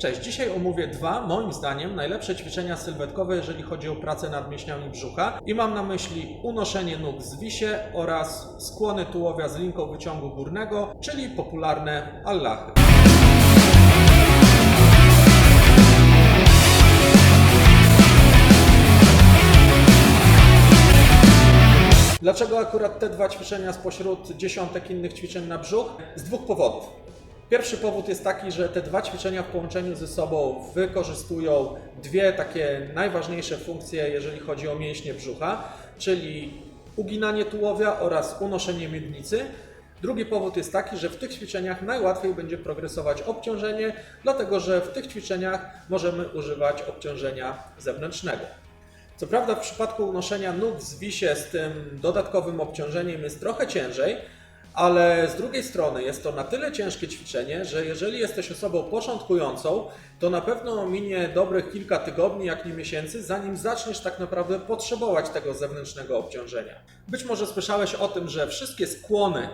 Cześć, dzisiaj omówię dwa, moim zdaniem, najlepsze ćwiczenia sylwetkowe, jeżeli chodzi o pracę nad mięśniami brzucha. I mam na myśli unoszenie nóg w zwisie oraz skłony tułowia z linką wyciągu górnego, czyli popularne allachy. Dlaczego akurat te dwa ćwiczenia spośród dziesiątek innych ćwiczeń na brzuch? Z dwóch powodów. Pierwszy powód jest taki, że te dwa ćwiczenia w połączeniu ze sobą wykorzystują dwie takie najważniejsze funkcje, jeżeli chodzi o mięśnie brzucha, czyli uginanie tułowia oraz unoszenie miednicy. Drugi powód jest taki, że w tych ćwiczeniach najłatwiej będzie progresować obciążenie, dlatego że w tych ćwiczeniach możemy używać obciążenia zewnętrznego. Co prawda w przypadku unoszenia nóg w zwisie z tym dodatkowym obciążeniem jest trochę ciężej, ale z drugiej strony jest to na tyle ciężkie ćwiczenie, że jeżeli jesteś osobą początkującą, to na pewno minie dobrych kilka tygodni, jak nie miesięcy, zanim zaczniesz tak naprawdę potrzebować tego zewnętrznego obciążenia. Być może słyszałeś o tym, że wszystkie skłony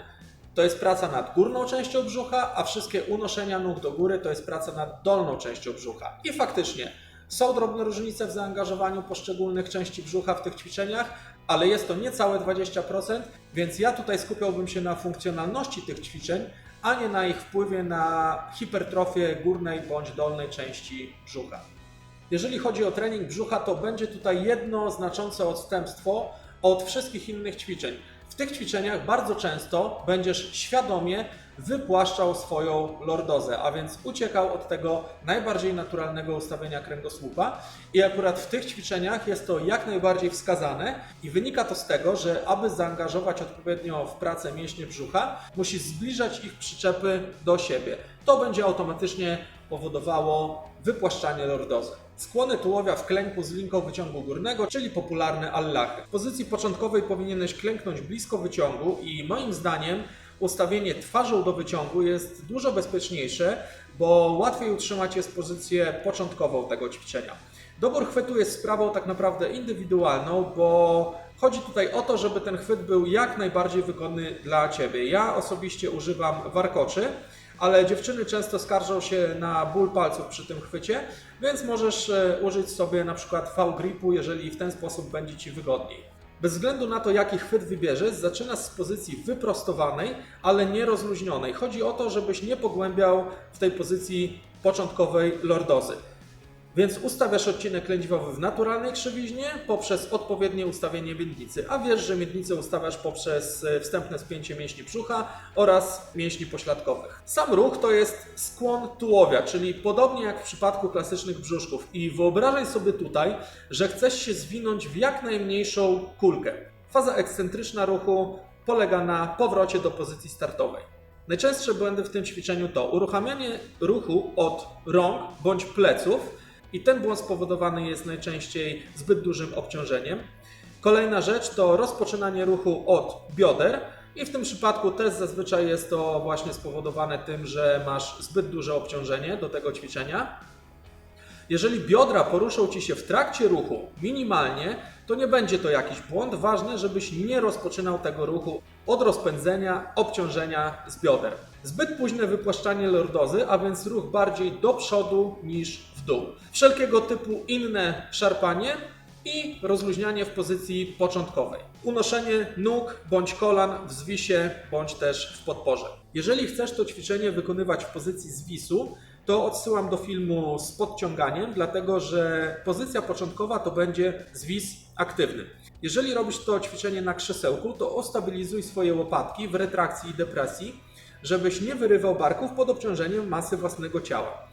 to jest praca nad górną częścią brzucha, a wszystkie unoszenia nóg do góry to jest praca nad dolną częścią brzucha. I faktycznie są drobne różnice w zaangażowaniu poszczególnych części brzucha w tych ćwiczeniach, ale jest to niecałe 20%, więc ja tutaj skupiałbym się na funkcjonalności tych ćwiczeń, a nie na ich wpływie na hipertrofię górnej bądź dolnej części brzucha. Jeżeli chodzi o trening brzucha, to będzie tutaj jedno znaczące odstępstwo od wszystkich innych ćwiczeń. W tych ćwiczeniach bardzo często będziesz świadomie wypłaszczał swoją lordozę, a więc uciekał od tego najbardziej naturalnego ustawienia kręgosłupa. I akurat w tych ćwiczeniach jest to jak najbardziej wskazane i wynika to z tego, że aby zaangażować odpowiednio w pracę mięśnie brzucha, musisz zbliżać ich przyczepy do siebie. To będzie automatycznie powodowało wypłaszczanie lordozy. Skłony tułowia w klęku z linką wyciągu górnego, czyli popularne allachy. W pozycji początkowej powinieneś klęknąć blisko wyciągu i moim zdaniem ustawienie twarzą do wyciągu jest dużo bezpieczniejsze, bo łatwiej utrzymać jest pozycję początkową tego ćwiczenia. Dobór chwytu jest sprawą tak naprawdę indywidualną, bo chodzi tutaj o to, żeby ten chwyt był jak najbardziej wygodny dla Ciebie. Ja osobiście używam warkoczy, ale dziewczyny często skarżą się na ból palców przy tym chwycie, więc możesz e, użyć sobie na przykład V-gripu, jeżeli w ten sposób będzie Ci wygodniej. Bez względu na to, jaki chwyt wybierzesz, zaczynasz z pozycji wyprostowanej, ale nie rozluźnionej. Chodzi o to, żebyś nie pogłębiał w tej pozycji początkowej lordozy. Więc ustawiasz odcinek lędźwiowy w naturalnej krzywiźnie poprzez odpowiednie ustawienie miednicy. A wiesz, że miednicę ustawiasz poprzez e, wstępne spięcie mięśni brzucha oraz mięśni pośladkowych. Sam ruch to jest skłon tułowia, czyli podobnie jak w przypadku klasycznych brzuszków. I wyobrażaj sobie tutaj, że chcesz się zwinąć w jak najmniejszą kulkę. Faza ekscentryczna ruchu polega na powrocie do pozycji startowej. Najczęstsze błędy w tym ćwiczeniu to uruchamianie ruchu od rąk bądź pleców i ten błąd spowodowany jest najczęściej zbyt dużym obciążeniem. Kolejna rzecz to rozpoczynanie ruchu od bioder i w tym przypadku też zazwyczaj jest to właśnie spowodowane tym, że masz zbyt duże obciążenie do tego ćwiczenia. Jeżeli biodra poruszą Ci się w trakcie ruchu minimalnie, to nie będzie to jakiś błąd. Ważne, żebyś nie rozpoczynał tego ruchu od rozpędzenia, obciążenia z bioder. Zbyt późne wypłaszczanie lordozy, a więc ruch bardziej do przodu niż dół. Wszelkiego typu inne szarpanie i rozluźnianie w pozycji początkowej. Unoszenie nóg bądź kolan w zwisie bądź też w podporze. Jeżeli chcesz to ćwiczenie wykonywać w pozycji zwisu, to odsyłam do filmu z podciąganiem, dlatego że pozycja początkowa to będzie zwis aktywny. Jeżeli robisz to ćwiczenie na krzesełku, to ostabilizuj swoje łopatki w retrakcji i depresji, żebyś nie wyrywał barków pod obciążeniem masy własnego ciała.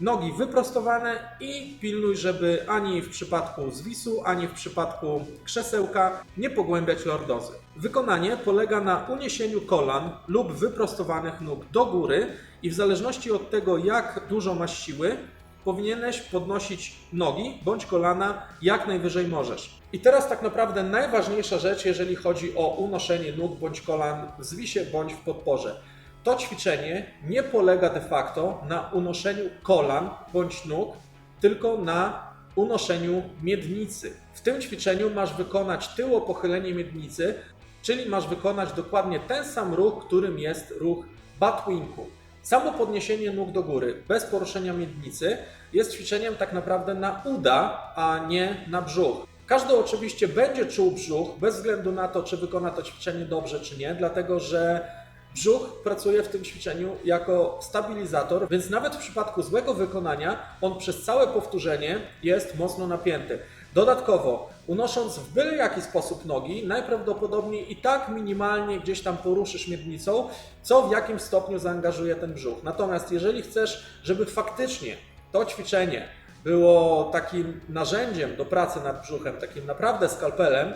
Nogi wyprostowane i pilnuj, żeby ani w przypadku zwisu, ani w przypadku krzesełka nie pogłębiać lordozy. Wykonanie polega na uniesieniu kolan lub wyprostowanych nóg do góry i w zależności od tego, jak dużo masz siły, powinieneś podnosić nogi bądź kolana jak najwyżej możesz. I teraz tak naprawdę najważniejsza rzecz, jeżeli chodzi o unoszenie nóg bądź kolan w zwisie bądź w podporze. To ćwiczenie nie polega de facto na unoszeniu kolan bądź nóg, tylko na unoszeniu miednicy. W tym ćwiczeniu masz wykonać tyło pochylenie miednicy, czyli masz wykonać dokładnie ten sam ruch, którym jest ruch batwinku. Samo podniesienie nóg do góry bez poruszenia miednicy jest ćwiczeniem tak naprawdę na uda, a nie na brzuch. Każdy oczywiście będzie czuł brzuch bez względu na to, czy wykona to ćwiczenie dobrze, czy nie, dlatego że brzuch pracuje w tym ćwiczeniu jako stabilizator, więc nawet w przypadku złego wykonania on przez całe powtórzenie jest mocno napięty. Dodatkowo, unosząc w byle jaki sposób nogi, najprawdopodobniej i tak minimalnie gdzieś tam poruszysz miednicą, co w jakim stopniu zaangażuje ten brzuch. Natomiast jeżeli chcesz, żeby faktycznie to ćwiczenie było takim narzędziem do pracy nad brzuchem, takim naprawdę skalpelem,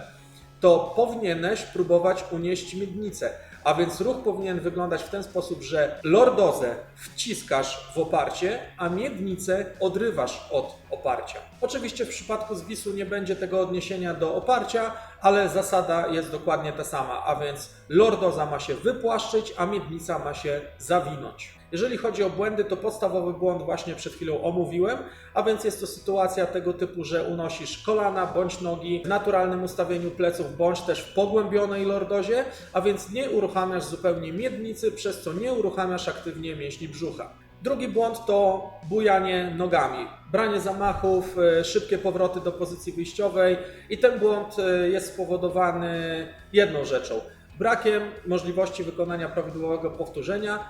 to powinieneś próbować unieść miednicę. A więc ruch powinien wyglądać w ten sposób, że lordozę wciskasz w oparcie, a miednicę odrywasz od oparcia. Oczywiście w przypadku zwisu nie będzie tego odniesienia do oparcia, ale zasada jest dokładnie ta sama, a więc lordoza ma się wypłaszczyć, a miednica ma się zawinąć. Jeżeli chodzi o błędy, to podstawowy błąd właśnie przed chwilą omówiłem, a więc jest to sytuacja tego typu, że unosisz kolana bądź nogi w naturalnym ustawieniu pleców, bądź też w pogłębionej lordozie, a więc nie uruchamiasz zupełnie miednicy, przez co nie uruchamiasz aktywnie mięśni brzucha. Drugi błąd to bujanie nogami, branie zamachów, e, szybkie powroty do pozycji wyjściowej i ten błąd e, jest spowodowany jedną rzeczą. Brakiem możliwości wykonania prawidłowego powtórzenia,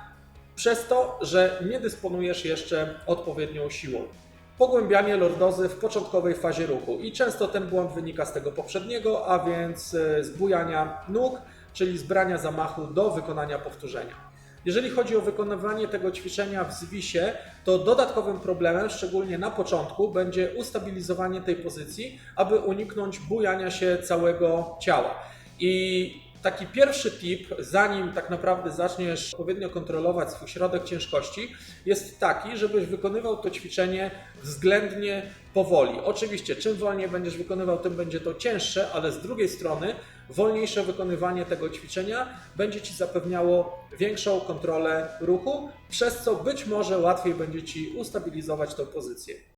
przez to, że nie dysponujesz jeszcze odpowiednią siłą. Pogłębianie lordozy w początkowej fazie ruchu i często ten błąd wynika z tego poprzedniego, a więc e, z bujania nóg, czyli zbrania zamachu do wykonania powtórzenia. Jeżeli chodzi o wykonywanie tego ćwiczenia w zwisie, to dodatkowym problemem, szczególnie na początku, będzie ustabilizowanie tej pozycji, aby uniknąć bujania się całego ciała. I taki pierwszy tip, zanim tak naprawdę zaczniesz odpowiednio kontrolować swój środek ciężkości, jest taki, żebyś wykonywał to ćwiczenie względnie powoli. Oczywiście, czym wolniej będziesz wykonywał, tym będzie to cięższe, ale z drugiej strony wolniejsze wykonywanie tego ćwiczenia będzie Ci zapewniało większą kontrolę ruchu, przez co być może łatwiej będzie Ci ustabilizować tę pozycję.